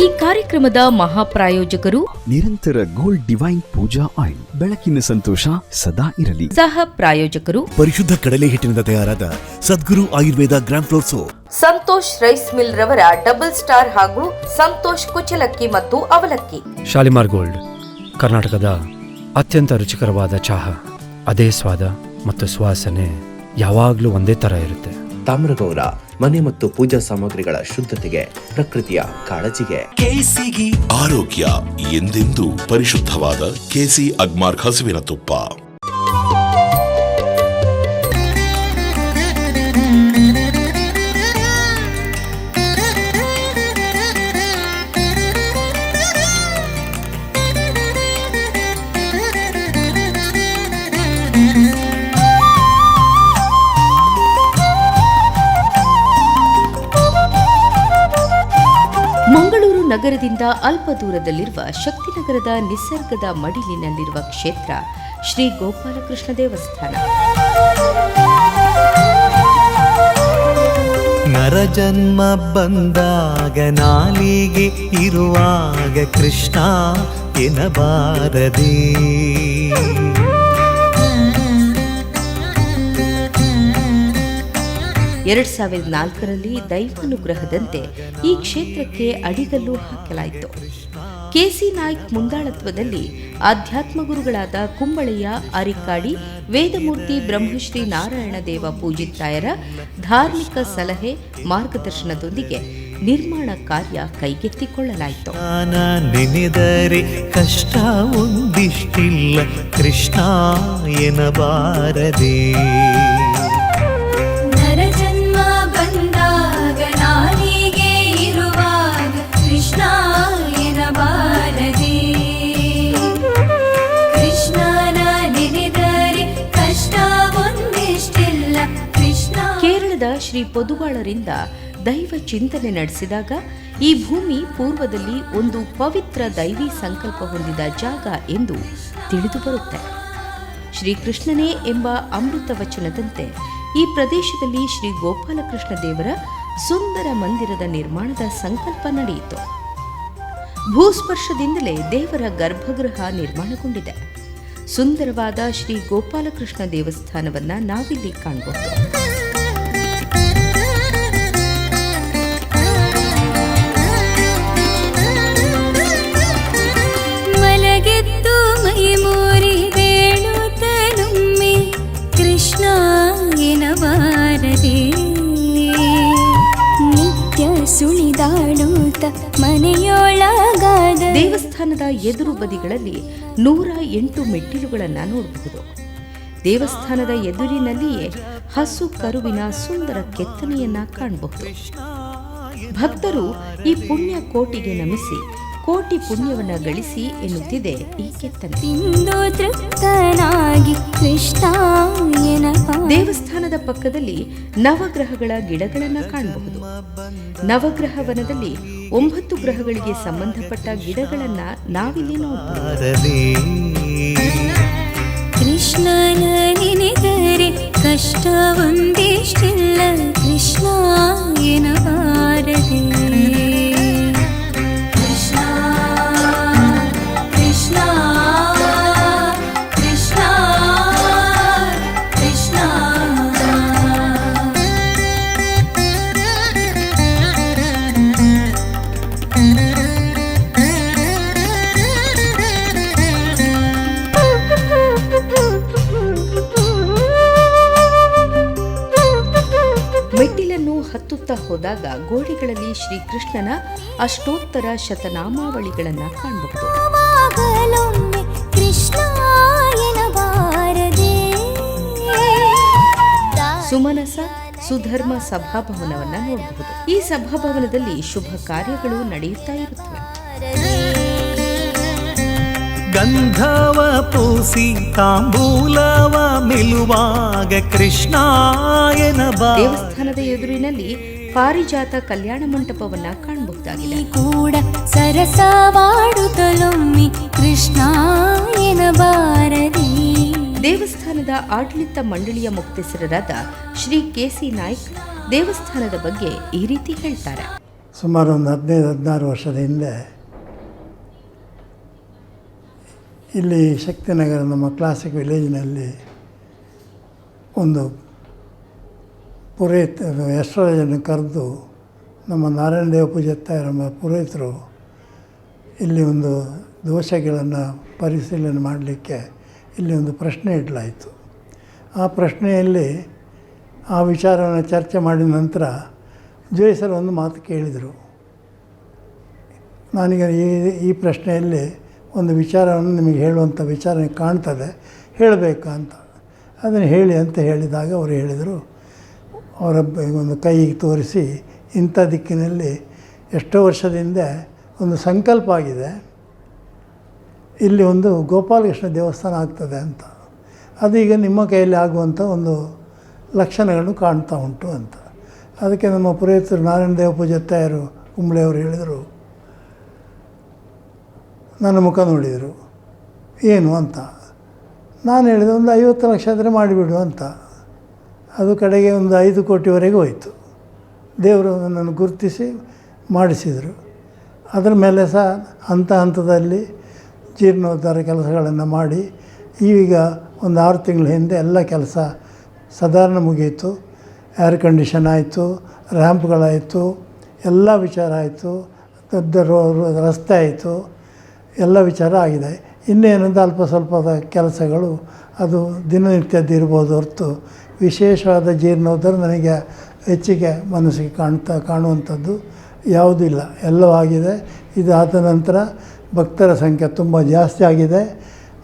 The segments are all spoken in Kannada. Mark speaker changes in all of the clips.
Speaker 1: ಈ ಕಾರ್ಯಕ್ರಮದ ಮಹಾಪ್ರಾಯೋಜಕರು
Speaker 2: ನಿರಂತರ ಗೋಲ್ಡ್ ಡಿವೈನ್ ಪೂಜಾ ಆಯಿಲ್. ಬೆಳಕಿನ ಸಂತೋಷ ಸದಾ ಇರಲಿ.
Speaker 1: ಸಹ ಪ್ರಾಯೋಜಕರು
Speaker 3: ಪರಿಶುದ್ಧ ಕಡಲೆ ಹಿಟ್ಟಿನಿಂದ ತಯಾರಾದ Sadguru Ayurveda gram flour soap
Speaker 1: Santosh rice mill ರವರ ಡಬಲ್ ಸ್ಟಾರ್ ಹಾಗೂ ಸಂತೋಷ್ ಕುಚಲಕ್ಕಿ ಮತ್ತು ಅವಲಕ್ಕಿ.
Speaker 4: ಶಾಲಿಮಾರ್ ಗೋಲ್ಡ್ ಕರ್ನಾಟಕದ ಅತ್ಯಂತ ರುಚಿಕರವಾದ ಚಹಾ. ಅದೇ ಸ್ವಾದ ಮತ್ತು ಸುವಾಸನೆ ಯಾವಾಗಲೂ ಒಂದೇ ಥರ ಇರುತ್ತೆ.
Speaker 5: ತಾಮ್ರಗೌಡ, ಮನೆ ಮತ್ತು ಪೂಜಾ ಸಾಮಗ್ರಿಗಳ ಶುದ್ಧತೆಗೆ, ಪ್ರಕೃತಿಯ ಕಾಳಜಿಗೆ.
Speaker 6: ಆರೋಗ್ಯ ಎಂದೆಂದೂ ಪರಿಶುದ್ಧವಾದ ಕೆಸಿ ಅಗ್ಮಾರ್ ಹಸುವಿನ ತುಪ್ಪ.
Speaker 1: ನಗರದಿಂದ ಅಲ್ಪ ದೂರದಲ್ಲಿರುವ ಶಕ್ತಿನಗರದ ನಿಸರ್ಗದ ಮಡಿಲಿನಲ್ಲಿರುವ ಕ್ಷೇತ್ರ ಶ್ರೀ ಗೋಪಾಲಕೃಷ್ಣ ದೇವಸ್ಥಾನ.
Speaker 7: ನರಜನ್ಮ ಬಂದಾಗ ನಾಲಿಗೆ ಇರುವಾಗ ಕೃಷ್ಣ ಎನಬಾರದೆ
Speaker 1: ಎರಡ್ ಸಾವಿರದ ನಾಲ್ಕರಲ್ಲಿ ದೈವಾನುಗ್ರಹದಂತೆ ಈ ಕ್ಷೇತ್ರಕ್ಕೆ ಅಡಿಗಲ್ಲು ಹಾಕಲಾಯಿತು. ಕೆಸಿ ನಾಯ್ಕ್ ಮುಂದಾಳತ್ವದಲ್ಲಿ ಆಧ್ಯಾತ್ಮ ಗುರುಗಳಾದ ಕುಂಬಳೆಯ, ಅರಿಕಾಡಿ, ವೇದಮೂರ್ತಿ ಬ್ರಹ್ಮಶ್ರೀ ನಾರಾಯಣ ದೇವ ಪೂಜಿತಾಯರ ಧಾರ್ಮಿಕ ಸಲಹೆ ಮಾರ್ಗದರ್ಶನದೊಂದಿಗೆ ನಿರ್ಮಾಣ ಕಾರ್ಯ ಕೈಗೆತ್ತಿಕೊಳ್ಳಲಾಯಿತು.
Speaker 7: ನೆನೆದರೆ ಕಷ್ಟ ಒಂದಿಷ್ಟಿಲ್ಲ ಕೃಷ್ಣ
Speaker 1: ಪೊದುವಾಳರಿಂದ ದೈವ ಚಿಂತನೆ ನಡೆಸಿದಾಗ ಈ ಭೂಮಿ ಪೂರ್ವದಲ್ಲಿ ಒಂದು ಪವಿತ್ರ ದೈವಿ ಸಂಕಲ್ಪ ಹೊಂದಿದ ಜಾಗ ಎಂದು ತಿಳಿದು ಬರುತ್ತೆ. ಶ್ರೀಕೃಷ್ಣನೇ ಎಂಬ ಅಮೃತ ವಚನದಂತೆ ಈ ಪ್ರದೇಶದಲ್ಲಿ ಶ್ರೀ ಗೋಪಾಲಕೃಷ್ಣ ದೇವರ ಸುಂದರ ಮಂದಿರದ ನಿರ್ಮಾಣದ ಸಂಕಲ್ಪ ನಡೆಯಿತು. ಭೂಸ್ಪರ್ಶದಿಂದಲೇ ದೇವರ ಗರ್ಭಗೃಹ ನಿರ್ಮಾಣಗೊಂಡಿದೆ. ಸುಂದರವಾದ ಶ್ರೀ ಗೋಪಾಲಕೃಷ್ಣ ದೇವಸ್ಥಾನವನ್ನ ನಾವಿಲ್ಲಿ ಕಾಣಬಹುದು
Speaker 8: ಸುಳಿದಾಡುತ್ತ ಮನೆಯೊಳಗಾದ
Speaker 1: ದೇವಸ್ಥಾನದ ಎದುರು ಬದಿಗಳಲ್ಲಿ ನೂರ ಎಂಟು ಮೆಟ್ಟಿಲುಗಳನ್ನು ನೋಡಬಹುದು. ದೇವಸ್ಥಾನದ ಎದುರಿನಲ್ಲಿಯೇ ಹಸು ಕರುವಿನ ಸುಂದರ ಕೆತ್ತನೆಯನ್ನ ಕಾಣಬಹುದು. ಭಕ್ತರು ಈ ಪುಣ್ಯ ಕೋಟಿಗೆ ನಮಿಸಿ ಕೋಟಿ ಪುಣ್ಯವನ್ನ ಗಳಿಸಿ ಎನ್ನುತ್ತಿದೆ ಈ ಕೆತ್ತನೆ.
Speaker 8: ಇಂದು ತೃಪ್ತನಾಗಿ ಕೃಷ್ಣ
Speaker 1: ಪಕ್ಕದಲ್ಲಿ ನವಗ್ರಹಗಳ ಗಿಡಗಳನ್ನು ಕಾಣಬಹುದು. ನವಗ್ರಹ ವನದಲ್ಲಿ ಒಂಬತ್ತು ಗ್ರಹಗಳಿಗೆ ಸಂಬಂಧಪಟ್ಟ ಗಿಡಗಳನ್ನ ನಾವಿಲ್ಲಿ ನೋಡಬಹುದು
Speaker 8: ಕಷ್ಟ ಒಂದಿಷ್ಟಿಲ್ಲ. ಕೃಷ್ಣ
Speaker 1: ಹೋದಾಗ ಗೋಡೆಗಳಲ್ಲಿ ಶ್ರೀಕೃಷ್ಣನ ಅಷ್ಟೋತ್ತರ ಶತನಾಮಾವಳಿಗಳನ್ನು ಕಾಣಬಹುದು. ಸುಮನಸ ಸುಧರ್ಮ ಸಭಾಭವನವನ್ನು ನೋಡಬಹುದು. ಈ ಸಭಾಭವನದಲ್ಲಿ ಶುಭ ಕಾರ್ಯಗಳು ನಡೆಯುತ್ತಾ ಇರುತ್ತವೆ.
Speaker 7: ಗಂಧವ ಪೂಸಿ ತಾಂಬೂಲವ ಮಿಲುವಾಗ ಕೃಷ್ಣಾಯನ ಬಾ
Speaker 1: ದೇವಸ್ಥಾನದ ಎದುರಿನಲ್ಲಿ ಪಾರಿಜಾತ ಕಲ್ಯಾಣ ಮಂಟಪವನ್ನ ಕಾಣಬಹುದಾಗಿದೆ.
Speaker 8: ಕೂಡ ಸರಸವಾಡುತ್ತಲೊಮ್ಮಿ ಕೃಷ್ಣ ಎನಬಾರದೆ
Speaker 1: ದೇವಸ್ಥಾನದ ಆಡಳಿತ ಮಂಡಳಿಯ ಮುಕ್ತಸರರಾದ ಶ್ರೀ ಕೆ ಸಿ ನಾಯ್ಕ್ ದೇವಸ್ಥಾನದ ಬಗ್ಗೆ ಈ ರೀತಿ ಹೇಳ್ತಾರೆ.
Speaker 9: ಸುಮಾರು ಒಂದು ಹದಿನೈದು ಹದಿನಾರು ವರ್ಷದ ಹಿಂದೆ ಇಲ್ಲಿ ಶಕ್ತಿನಗರ ನಮ್ಮ ಕ್ಲಾಸಿಕ್ ವಿಲೇಜ್ನಲ್ಲಿ ಒಂದು ಪುರೋಹಿತ ಯಶ್ವರಾಜನ ಕರೆದು ನಮ್ಮ ನಾರಾಯಣ ದೇವ ಪೂಜಾರ್ಥ ನಮ್ಮ ಪುರೋಹಿತರು ಇಲ್ಲಿ ಒಂದು ದೋಷಗಳನ್ನು ಪರಿಶೀಲನೆ ಮಾಡಲಿಕ್ಕೆ ಇಲ್ಲಿ ಒಂದು ಪ್ರಶ್ನೆ ಇಡಲಾಯಿತು. ಆ ಪ್ರಶ್ನೆಯಲ್ಲಿ ಆ ವಿಚಾರವನ್ನು ಚರ್ಚೆ ಮಾಡಿದ ನಂತರ ಜೋಯಿಸರು ಒಂದು ಮಾತು ಕೇಳಿದರು. ನನಗೆ ಈ ಈ ಪ್ರಶ್ನೆಯಲ್ಲಿ ಒಂದು ವಿಚಾರವನ್ನು ನಿಮಗೆ ಹೇಳುವಂಥ ವಿಚಾರ ಕಾಣ್ತದೆ, ಹೇಳಬೇಕಾ ಅಂತ. ಅದನ್ನು ಹೇಳಿ ಅಂತ ಹೇಳಿದಾಗ ಅವರು ಹೇಳಿದರು ಅವರ ಒಂದು ಕೈಗೆ ತೋರಿಸಿ ಇಂಥ ದಿಕ್ಕಿನಲ್ಲಿ ಎಷ್ಟೋ ವರ್ಷದಿಂದ ಒಂದು ಸಂಕಲ್ಪ ಆಗಿದೆ. ಇಲ್ಲಿ ಒಂದು ಗೋಪಾಲಕೃಷ್ಣ ದೇವಸ್ಥಾನ ಆಗ್ತದೆ ಅಂತ. ಅದೀಗ ನಿಮ್ಮ ಕೈಯಲ್ಲಿ ಆಗುವಂಥ ಒಂದು ಲಕ್ಷಣಗಳನ್ನು ಕಾಣ್ತಾ ಉಂಟು ಅಂತ. ಅದಕ್ಕೆ ನಮ್ಮ ಪುರೋಹಿತರು ನಾರಾಯಣ ದೇವ ಪೂಜಾರ್ತಾಯರು ಕುಂಬಳೆಯವರು ಹೇಳಿದರು, ನನ್ನ ಮುಖ ನೋಡಿದರು, ಏನು? ಅಂತ. ನಾನು ಹೇಳಿದೆ, ಒಂದು ಐವತ್ತು ಲಕ್ಷ ಆದರೆ ಮಾಡಿಬಿಡು ಅಂತ. ಅದು ಕಡೆಗೆ ಒಂದು ಐದು ಕೋಟಿವರೆಗೆ ಹೋಯಿತು. ದೇವರು ನನ್ನನ್ನು ಗುರುತಿಸಿ ಮಾಡಿಸಿದರು. ಅದರ ಮೇಲೆ ಸಹ ಹಂತ ಹಂತದಲ್ಲಿ ಜೀರ್ಣೋದ್ಧಾರ ಕೆಲಸಗಳನ್ನು ಮಾಡಿ ಈಗ ಒಂದು ಆರು ತಿಂಗಳ ಹಿಂದೆ ಎಲ್ಲ ಕೆಲಸ ಸಾಧಾರಣ ಮುಗಿಯಿತು ಏರ್ ಕಂಡೀಷನ್ ಆಯಿತು ರ್ಯಾಂಪ್ಗಳಾಯಿತು ಎಲ್ಲ ವಿಚಾರ ಆಯಿತು. ದೊಡ್ಡ ರೋ ರಸ್ತೆ ಆಯಿತು. ಎಲ್ಲ ವಿಚಾರ ಆಗಿದೆ. ಇನ್ನೇನಂತ ಅಲ್ಪ ಸ್ವಲ್ಪದ ಕೆಲಸಗಳು ಅದು ದಿನನಿತ್ಯದ್ದು ಇರ್ಬೋದು ಹೊರತು ವಿಶೇಷವಾದ ಜೀರ್ಣೋದ್ಧಾರ ನನಗೆ ಹೆಚ್ಚಿಗೆ ಮನಸ್ಸಿಗೆ ಕಾಣ್ತಾ ಕಾಣುವಂಥದ್ದು ಯಾವುದೂ ಇಲ್ಲ. ಎಲ್ಲವೂ ಆಗಿದೆ. ಇದಾದ ನಂತರ ಭಕ್ತರ ಸಂಖ್ಯೆ ತುಂಬ ಜಾಸ್ತಿ ಆಗಿದೆ.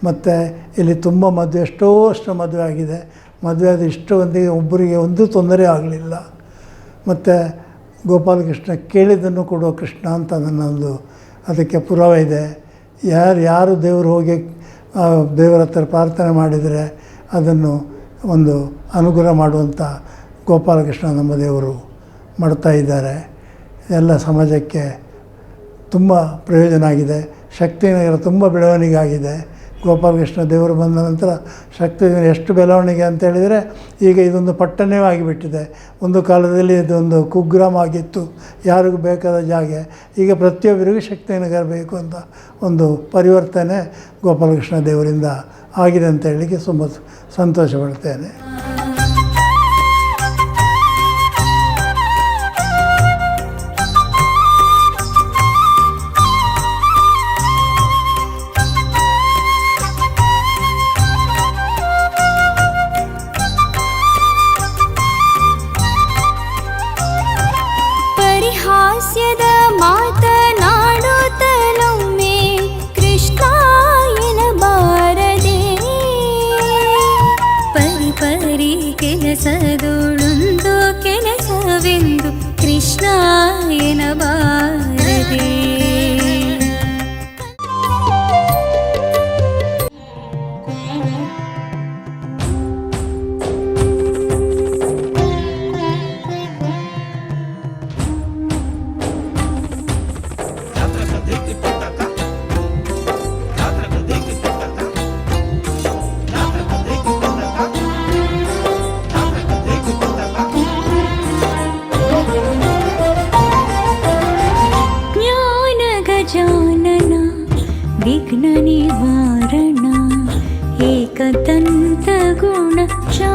Speaker 9: ಮತ್ತು ಇಲ್ಲಿ ತುಂಬ ಮದುವೆ, ಎಷ್ಟೋ ಅಷ್ಟು ಮದುವೆ ಆಗಿದೆ. ಮದುವೆ ಆದ ಇಷ್ಟು ಒಂದಿಗೆ ಒಬ್ಬರಿಗೆ ಒಂದು ತೊಂದರೆ ಆಗಲಿಲ್ಲ. ಮತ್ತು ಗೋಪಾಲಕೃಷ್ಣ ಕೇಳಿದ್ದನ್ನು ಕೊಡುವ ಕೃಷ್ಣ ಅಂತ ನನ್ನ ಒಂದು ಅದಕ್ಕೆ ಪುರಾವೆ ಇದೆ. ಯಾರು ಯಾರು ದೇವರು ಹೋಗಿ ದೇವರ ಹತ್ರ ಪ್ರಾರ್ಥನೆ ಮಾಡಿದರೆ ಅದನ್ನು ಒಂದು ಅನುಗ್ರಹ ಮಾಡುವಂಥ ಗೋಪಾಲಕೃಷ್ಣ ನಮ್ಮ ದೇವರು ಮಾಡ್ತಾ ಇದ್ದಾರೆ. ಎಲ್ಲ ಸಮಾಜಕ್ಕೆ ತುಂಬ ಪ್ರಯೋಜನ ಆಗಿದೆ. ಶಕ್ತಿನಗರ ತುಂಬ ಬೆಳವಣಿಗೆ ಆಗಿದೆ. ಗೋಪಾಲಕೃಷ್ಣ ದೇವರು ಬಂದ ನಂತರ ಶಕ್ತಿ ಎಷ್ಟು ಬೆಳವಣಿಗೆ ಅಂತ ಹೇಳಿದರೆ ಈಗ ಇದೊಂದು ಪಟ್ಟಣವೇ ಆಗಿಬಿಟ್ಟಿದೆ. ಒಂದು ಕಾಲದಲ್ಲಿ ಇದೊಂದು ಕುಗ್ರಾಮ ಆಗಿತ್ತು ಯಾರಿಗೂ ಬೇಕಾದ ಜಾಗ. ಈಗ ಪ್ರತಿಯೊಬ್ಬರಿಗೂ ಶಕ್ತಿನಗರ ಬೇಕು ಅಂತ ಒಂದು ಪರಿವರ್ತನೆ ಗೋಪಾಲಕೃಷ್ಣ ದೇವರಿಂದ ಆಗಿದೆ ಅಂತ ಹೇಳಲಿಕ್ಕೆ ತುಂಬ ಸಂತೋಷ ಪಡ್ತೇನೆ.
Speaker 8: ಕೆಲಸದೊಳೊಂದು ಕೆಲಸವೆಂದು तन्तगुणक्षा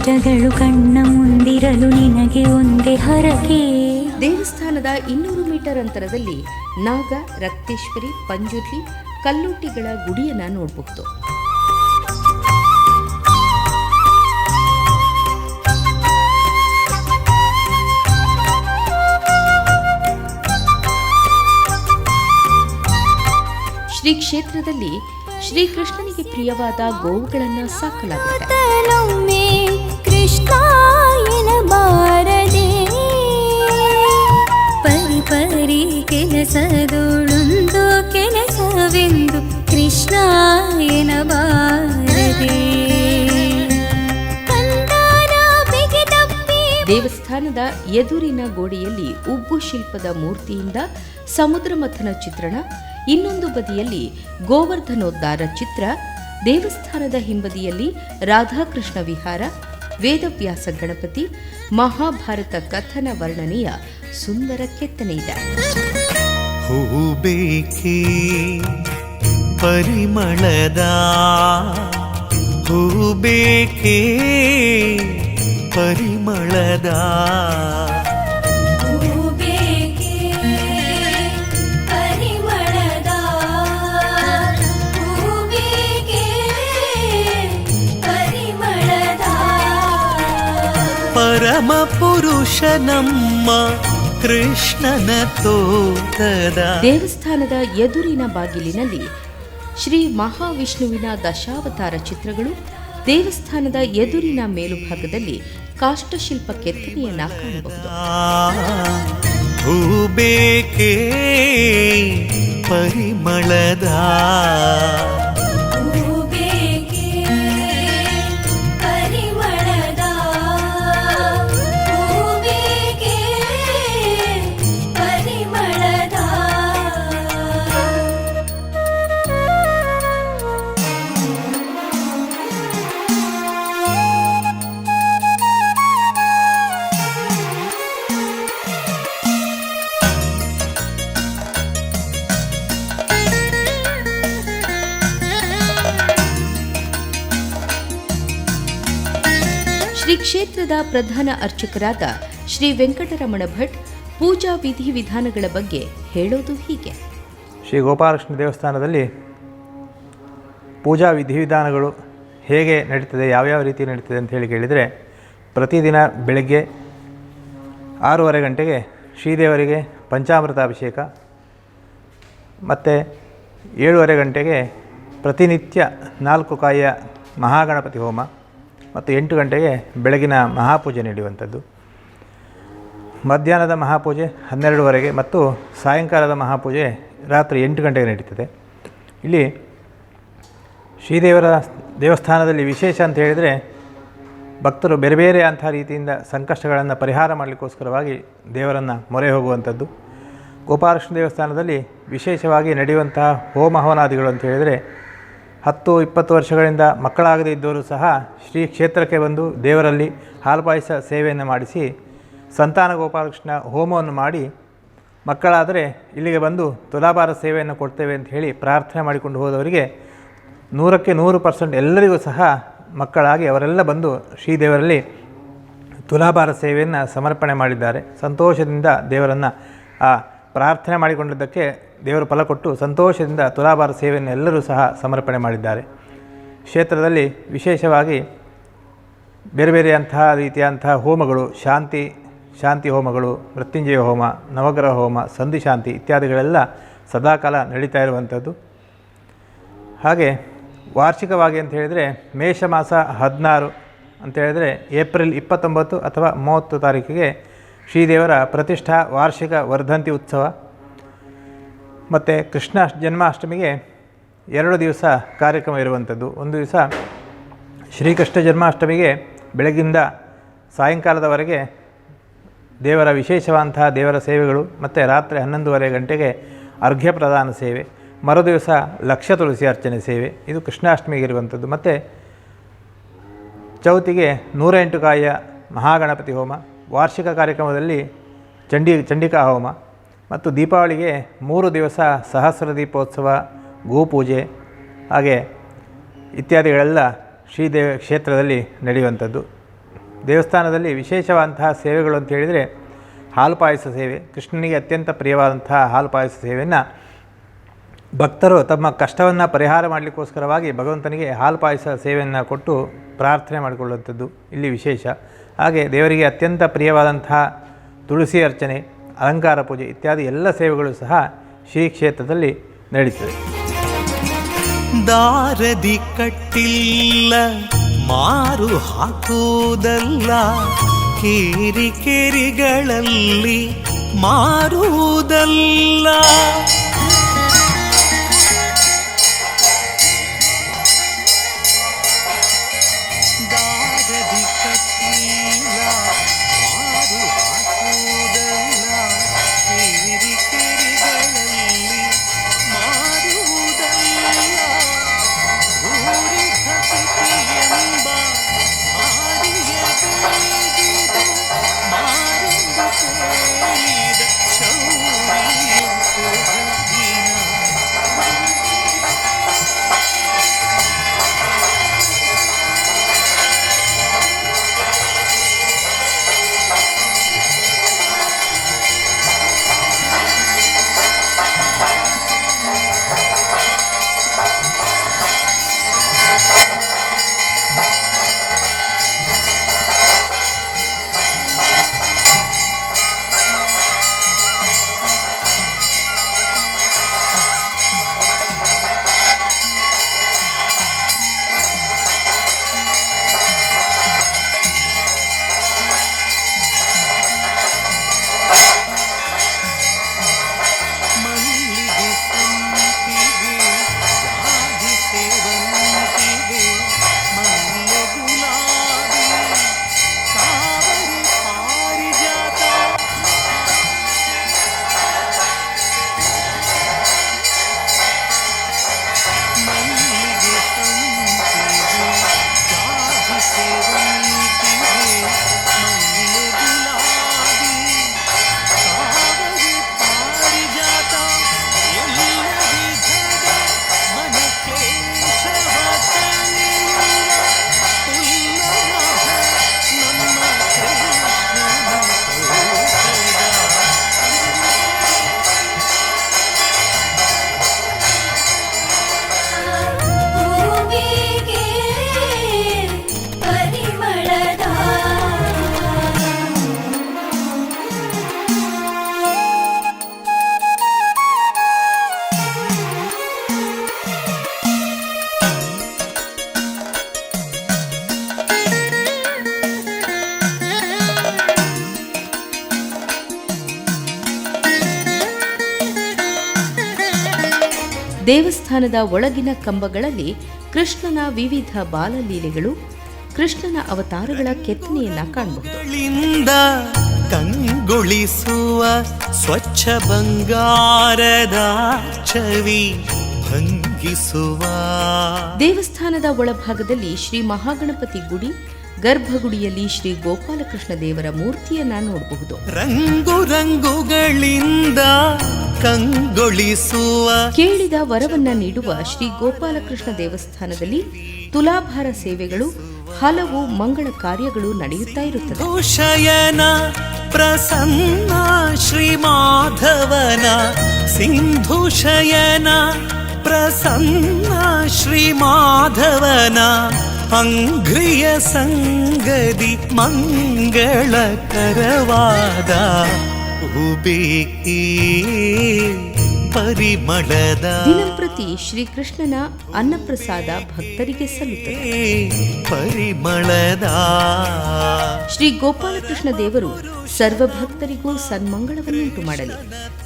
Speaker 8: ಕಷ್ಟಗಳು ಕಣ್ಣ ಮುಂದಿರಲು ನಿನಗೆ ಒಂದೇ ಹರಕೆ.
Speaker 1: ದೇವಸ್ಥಾನದ ಇನ್ನೂರು ಮೀಟರ್ ಅಂತರದಲ್ಲಿ ನಾಗ, ರಕ್ತೇಶ್ವರಿ, ಪಂಜುರ್ಲಿ ಕಲ್ಲುಟ್ಟಿಗಳ ಗುಡಿಯನ್ನ ನೋಡಬಹುದು. ಶ್ರೀ ಕ್ಷೇತ್ರದಲ್ಲಿ ಶ್ರೀಕೃಷ್ಣನಿಗೆ ಪ್ರಿಯವಾದ ಗೋವುಗಳನ್ನು ಸಾಕಲಾಗುತ್ತೆ.
Speaker 8: ಪರಿ ಪರಿ ಕೆಲಸದೊಳೊಂದು ಕೆಲಸವೆಂದು ಕೃಷ್ಣ ಎನಬಾರದೆ
Speaker 1: ದೇವಸ್ಥಾನದ ಎದುರಿನ ಗೋಡೆಯಲ್ಲಿ ಉಬ್ಬು ಶಿಲ್ಪದ ಮೂರ್ತಿಯಿಂದ ಸಮುದ್ರ ಮಥನ ಚಿತ್ರಣ ಇನ್ನೊಂದು ಬದಿಯಲ್ಲಿ ಗೋವರ್ಧನೋದ್ಧಾರ ಚಿತ್ರ, ದೇವಸ್ಥಾನದ ಹಿಂಬದಿಯಲ್ಲಿ ರಾಧಾಕೃಷ್ಣ ವಿಹಾರ, ವೇದವ್ಯಾಸ ಗಣಪತಿ, ಮಹಾಭಾರತ ಕಥನ ವರ್ಣನೆಯ ಸುಂದರ ಕೆತ್ತನೆ ಇದೆ.
Speaker 7: ಹೂಬೇಕೆ, ಪರಿಮಳದ ಹೂಬೇಕೆ, ಪರಿಮಳದ. ಪರಮ ಪುರುಷ ನಮ್ಮ ಕೃಷ್ಣನ ತೋತದ
Speaker 1: ದೇವಸ್ಥಾನದ ಎದುರಿನ ಬಾಗಿಲಿನಲ್ಲಿ ಶ್ರೀ ಮಹಾವಿಷ್ಣುವಿನ ದಶಾವತಾರ ಚಿತ್ರಗಳು ದೇವಸ್ಥಾನದ ಎದುರಿನ ಮೇಲುಭಾಗದಲ್ಲಿ ಕಾಷ್ಟಶಿಲ್ಪ ಕೆತ್ತನೆಯನ್ನ ಕಾಣಬಹುದು.
Speaker 7: ಪರಿಮಳದ
Speaker 1: ಶ್ರೀ ಕ್ಷೇತ್ರದ ಪ್ರಧಾನ ಅರ್ಚಕರಾದ ಶ್ರೀ ವೆಂಕಟರಮಣ ಭಟ್ ಪೂಜಾ ವಿಧಿವಿಧಾನಗಳ ಬಗ್ಗೆ ಹೇಳೋದು ಹೀಗೆ.
Speaker 10: ಶ್ರೀ ಗೋಪಾಲಕೃಷ್ಣ ದೇವಸ್ಥಾನದಲ್ಲಿ ಪೂಜಾ ವಿಧಿವಿಧಾನಗಳು ಹೇಗೆ ನಡೀತದೆ ಯಾವ್ಯಾವ ರೀತಿ ನಡೀತದೆ ಅಂತ ಹೇಳಿ ಕೇಳಿದರೆ, ಪ್ರತಿದಿನ ಬೆಳಗ್ಗೆ ಆರೂವರೆ ಗಂಟೆಗೆ ಶ್ರೀದೇವರಿಗೆ ಪಂಚಾಮೃತಾಭಿಷೇಕ, ಮತ್ತು ಏಳುವರೆ ಗಂಟೆಗೆ ಪ್ರತಿನಿತ್ಯ ನಾಲ್ಕು ಕಾಯಿಯ ಮಹಾಗಣಪತಿ ಹೋಮ ಮತ್ತು ಎಂಟು ಗಂಟೆಗೆ ಬೆಳಗಿನ ಮಹಾಪೂಜೆ ನಡೆಯುವಂಥದ್ದು. ಮಧ್ಯಾಹ್ನದ ಮಹಾಪೂಜೆ ಹನ್ನೆರಡುವರೆಗೆ ಮತ್ತು ಸಾಯಂಕಾಲದ ಮಹಾಪೂಜೆ ರಾತ್ರಿ ಎಂಟು ಗಂಟೆಗೆ ನಡೀತದೆ. ಇಲ್ಲಿ ಶ್ರೀದೇವರ ದೇವಸ್ಥಾನದಲ್ಲಿ ವಿಶೇಷ ಅಂತ ಹೇಳಿದರೆ ಭಕ್ತರು ಬೇರೆ ಬೇರೆ ಅಂಥ ರೀತಿಯಿಂದ ಸಂಕಷ್ಟಗಳನ್ನು ಪರಿಹಾರ ಮಾಡಲಿಕ್ಕೋಸ್ಕರವಾಗಿ ದೇವರನ್ನು ಮೊರೆ ಹೋಗುವಂಥದ್ದು. ಗೋಪಾಲಕೃಷ್ಣ ದೇವಸ್ಥಾನದಲ್ಲಿ ವಿಶೇಷವಾಗಿ ನಡೆಯುವಂತಹ ಹೋಮ ಹವನಾದಿಗಳು ಅಂತ ಹೇಳಿದರೆ ಹತ್ತು, ಇಪ್ಪತ್ತು ವರ್ಷಗಳಿಂದ ಮಕ್ಕಳಾಗದೇ ಇದ್ದವರು ಸಹ ಶ್ರೀ ಕ್ಷೇತ್ರಕ್ಕೆ ಬಂದು ದೇವರಲ್ಲಿ ಹಾಲು ಪಾಯಸ ಸೇವೆಯನ್ನು ಮಾಡಿಸಿ ಸಂತಾನ ಗೋಪಾಲಕೃಷ್ಣ ಹೋಮವನ್ನು ಮಾಡಿ ಮಕ್ಕಳಾದರೆ ಇಲ್ಲಿಗೆ ಬಂದು ತುಲಾಭಾರ ಸೇವೆಯನ್ನು ಕೊಡ್ತೇವೆ ಅಂತ ಹೇಳಿ ಪ್ರಾರ್ಥನೆ ಮಾಡಿಕೊಂಡು ಹೋದವರಿಗೆ ನೂರಕ್ಕೆ ನೂರು ಪರ್ಸೆಂಟ್ ಎಲ್ಲರಿಗೂ ಸಹ ಮಕ್ಕಳಾಗಿ ಅವರೆಲ್ಲ ಬಂದು ಶ್ರೀದೇವರಲ್ಲಿ ತುಲಾಭಾರ ಸೇವೆಯನ್ನು ಸಮರ್ಪಣೆ ಮಾಡಿದ್ದಾರೆ. ಸಂತೋಷದಿಂದ ದೇವರನ್ನು ಆ ಪ್ರಾರ್ಥನೆ ಮಾಡಿಕೊಂಡಿದ್ದಕ್ಕೆ ದೇವರು ಫಲ ಕೊಟ್ಟು ಸಂತೋಷದಿಂದ ತುಲಾಭಾರ ಸೇವೆಯನ್ನು ಎಲ್ಲರೂ ಸಹ ಸಮರ್ಪಣೆ ಮಾಡಿದ್ದಾರೆ. ಕ್ಷೇತ್ರದಲ್ಲಿ ವಿಶೇಷವಾಗಿ ಬೇರೆ ಬೇರೆ ಅಂತಹ ರೀತಿಯಂತಹ ಹೋಮಗಳು, ಶಾಂತಿ ಶಾಂತಿ ಹೋಮಗಳು, ಮೃತ್ಯುಂಜಯ ಹೋಮ, ನವಗ್ರಹ ಹೋಮ, ಸಂಧಿ ಶಾಂತಿ ಇತ್ಯಾದಿಗಳೆಲ್ಲ ಸದಾಕಾಲ ನಡೀತಾ ಇರುವಂಥದ್ದು. ಹಾಗೆ ವಾರ್ಷಿಕವಾಗಿ ಅಂತ ಹೇಳಿದರೆ ಮೇಷ ಮಾಸ ಹದಿನಾರು ಅಂತ ಹೇಳಿದರೆ ಏಪ್ರಿಲ್ ಇಪ್ಪತ್ತೊಂಬತ್ತು ಅಥವಾ ಮೂವತ್ತು ತಾರೀಕಿಗೆ ಶ್ರೀದೇವರ ಪ್ರತಿಷ್ಠಾ ವಾರ್ಷಿಕ ವರ್ಧಂತಿ ಉತ್ಸವ. ಮತ್ತು ಕೃಷ್ಣ ಜನ್ಮಾಷ್ಟಮಿಗೆ ಎರಡು ದಿವಸ ಕಾರ್ಯಕ್ರಮ ಇರುವಂಥದ್ದು. ಒಂದು ದಿವಸ ಶ್ರೀಕೃಷ್ಣ ಜನ್ಮಾಷ್ಟಮಿಗೆ ಬೆಳಗಿಂದ ಸಾಯಂಕಾಲದವರೆಗೆ ದೇವರ ವಿಶೇಷವಾದಂತಹ ದೇವರ ಸೇವೆಗಳು ಮತ್ತು ರಾತ್ರಿ ಹನ್ನೊಂದುವರೆ ಗಂಟೆಗೆ ಅರ್ಘ್ಯ ಪ್ರದಾನ ಸೇವೆ ಮರುದಿವಸ ಲಕ್ಷ ತುಳಸಿ ಅರ್ಚನೆ ಸೇವೆ, ಇದು ಕೃಷ್ಣಾಷ್ಟಮಿಗೆ ಇರುವಂಥದ್ದು. ಮತ್ತು ಚೌತಿಗೆ ನೂರ ಎಂಟು ಕಾಯಿಯ ಮಹಾಗಣಪತಿ ಹೋಮ, ವಾರ್ಷಿಕ ಕಾರ್ಯಕ್ರಮದಲ್ಲಿ ಚಂಡಿ, ಚಂಡಿಕಾ ಹೋಮ ಮತ್ತು ದೀಪಾವಳಿಗೆ ಮೂರು ದಿವಸ ಸಹಸ್ರ ದೀಪೋತ್ಸವ, ಗೋಪೂಜೆ, ಹಾಗೆ ಇತ್ಯಾದಿಗಳೆಲ್ಲ ಶ್ರೀದೇವ ಕ್ಷೇತ್ರದಲ್ಲಿ ನಡೆಯುವಂಥದ್ದು. ದೇವಸ್ಥಾನದಲ್ಲಿ ವಿಶೇಷವಾದಂತಹ ಸೇವೆಗಳು ಅಂತ ಹೇಳಿದರೆ ಹಾಲು ಪಾಯಸ ಸೇವೆ. ಕೃಷ್ಣನಿಗೆ ಅತ್ಯಂತ ಪ್ರಿಯವಾದಂತಹ ಹಾಲು ಪಾಯಸ ಸೇವೆಯನ್ನು ಭಕ್ತರು ತಮ್ಮ ಕಷ್ಟವನ್ನು ಪರಿಹಾರ ಮಾಡಲಿಕ್ಕೋಸ್ಕರವಾಗಿ ಭಗವಂತನಿಗೆ ಹಾಲು ಪಾಯಸ ಸೇವೆಯನ್ನು ಕೊಟ್ಟು ಪ್ರಾರ್ಥನೆ ಮಾಡಿಕೊಳ್ಳುವಂಥದ್ದು ಇಲ್ಲಿ ವಿಶೇಷ. ಹಾಗೆ ದೇವರಿಗೆ ಅತ್ಯಂತ ಪ್ರಿಯವಾದಂತಹ ತುಳಸಿ ಅರ್ಚನೆ ಅಲಂಕಾರ ಪೂಜೆ ಇತ್ಯಾದಿ ಎಲ್ಲ ಸೇವೆಗಳು ಸಹ ಶ್ರೀ ಕ್ಷೇತ್ರದಲ್ಲಿ ನಡೆಯುತ್ತದೆ
Speaker 7: ದಾರದಿ ಕಟ್ಟಿಲ್ಲ, ಮಾರು ಹಾಕುವುದಲ್ಲ. ಕೇರಿ ಕೇರಿಗಳಲ್ಲಿ ಮಾರುವುದಲ್ಲ.
Speaker 1: ದೇವಸ್ಥಾನದ ಒಳಗಿನ ಕಂಬಗಳಲ್ಲಿ ಕೃಷ್ಣನ ವಿವಿಧ ಬಾಲಲೀಲೆಗಳು ಕೃಷ್ಣನ ಅವತಾರಗಳ ಕೆತ್ತನೆಯನ್ನ ಕಾಣಬಹುದು.
Speaker 7: ಕಂಗೊಳಿಸುವ ಸ್ವಚ್ಛ ಬಂಗಾರದ ಚವಿ ಭಂಗಿಸುವ
Speaker 1: ದೇವಸ್ಥಾನದ ಒಳಭಾಗದಲ್ಲಿ ಶ್ರೀ ಮಹಾಗಣಪತಿ ಗುಡಿ ಗರ್ಭಗುಡಿಯಲ್ಲಿ ಶ್ರೀ ಗೋಪಾಲಕೃಷ್ಣ ದೇವರ ಮೂರ್ತಿಯನ್ನ ನೋಡಬಹುದು.
Speaker 7: ರಂಗು ರಂಗುಗಳಿಂದ ಕಂಗೊಳಿಸುವ
Speaker 1: ಕೇಳಿದ ವರವನ್ನ ನೀಡುವ ಶ್ರೀ ಗೋಪಾಲಕೃಷ್ಣ ದೇವಸ್ಥಾನದಲ್ಲಿ ತುಲಾಭಾರ ಸೇವೆಗಳು ಹಲವು ಮಂಗಳ ಕಾರ್ಯಗಳು ನಡೆಯುತ್ತಾ ಇರುತ್ತದೆ
Speaker 7: ಶಯನ ಪ್ರಸನ್ನ ಶ್ರೀ ಮಾಧವನ ಸಿಂಧು ಶಯನ ಪ್ರಸನ್ನ ಶ್ರೀ ಮಾಧವನ ಅಂಗ್ರಿಯ ಸಂಗದಿ ಉಬೇಕಿ ಪರಿಮಳದ
Speaker 1: ದಿನಂಪ್ರತಿ ಶ್ರೀಕೃಷ್ಣನ ಅನ್ನಪ್ರಸಾದ ಭಕ್ತರಿಗೆ ಸಲ್ಲುತ್ತದೆ.
Speaker 7: ಪರಿಮಳದ
Speaker 1: ಶ್ರೀ ಗೋಪಾಲಕೃಷ್ಣ ದೇವರು ಸರ್ವ ಭಕ್ತರಿಗೂ ಸನ್ಮಂಗಳವನ್ನುಂಟು ಮಾಡಲಿ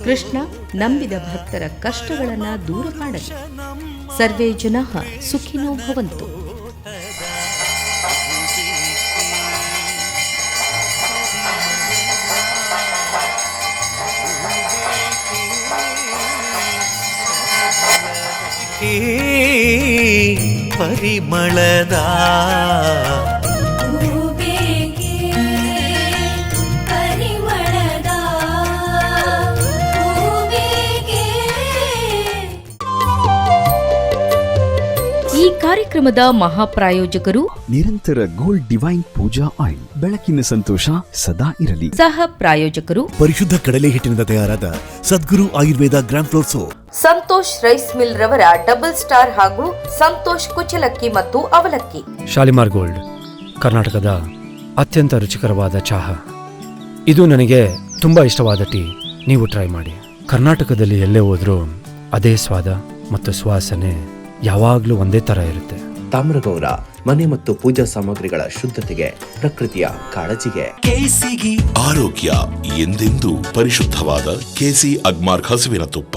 Speaker 1: ಕೃಷ್ಣ ನಂಬಿದ ಭಕ್ತರ ಕಷ್ಟಗಳನ್ನು ದೂರ ಮಾಡಲಿ ಸರ್ವೇ ಜನ ಸುಖಿನೋ ಭವಂತು. பரிமளதா. ಕಾರ್ಯಕ್ರಮದ ಮಹಾಪ್ರಾಯೋಜಕರು
Speaker 2: ನಿರಂತರ ಗೋಲ್ಡ್ ಡಿವೈನ್ ಪೂಜಾ ಆಯಿಲ್. ಬೆಳಕಿನ ಸಂತೋಷ ಸದಾ ಇರಲಿ.
Speaker 1: ಸಹ ಪ್ರಾಯೋಜಕರು
Speaker 3: ಪರಿಶುದ್ಧ ಕಡಲೆ ಹಿಟ್ಟಿನಿಂದ ತಯಾರಾದ Sadguru Ayurveda gram flour soap
Speaker 1: Santosh rice mill ರವರ ಡಬಲ್ ಸ್ಟಾರ್ ಹಾಗೂ ಸಂತೋಷ್ ಕುಚಲಕ್ಕಿ ಮತ್ತು ಅವಲಕ್ಕಿ.
Speaker 4: ಶಾಲಿಮಾರ್ ಗೋಲ್ಡ್ ಕರ್ನಾಟಕದ ಅತ್ಯಂತ ರುಚಿಕರವಾದ ಚಹಾ. ಇದು ನನಗೆ ತುಂಬಾ ಇಷ್ಟವಾದ ಟೀ. ನೀವು ಟ್ರೈ ಮಾಡಿ. ಕರ್ನಾಟಕದಲ್ಲಿ ಎಲ್ಲೇ ಹೋದ್ರೂ ಅದೇ ಸ್ವಾದ ಮತ್ತು ಸುವಾಸನೆ ಯಾವಾಗಲೂ ಒಂದೇ ಥರ ಇರುತ್ತೆ.
Speaker 5: ತಾಮ್ರಗೌರ ಮನೆ ಮತ್ತು ಪೂಜಾ ಸಾಮಗ್ರಿಗಳ ಶುದ್ಧತೆಗೆ ಪ್ರಕೃತಿಯ ಕಾಳಜಿಗೆ.
Speaker 7: ಕೆಸಿಗೆ
Speaker 6: ಆರೋಗ್ಯ ಎಂದೆಂದೂ ಪರಿಶುದ್ಧವಾದ ಕೆಸಿ ಅಗ್ಮಾರ್ಕ್ ಹಸುವಿನ ತುಪ್ಪ.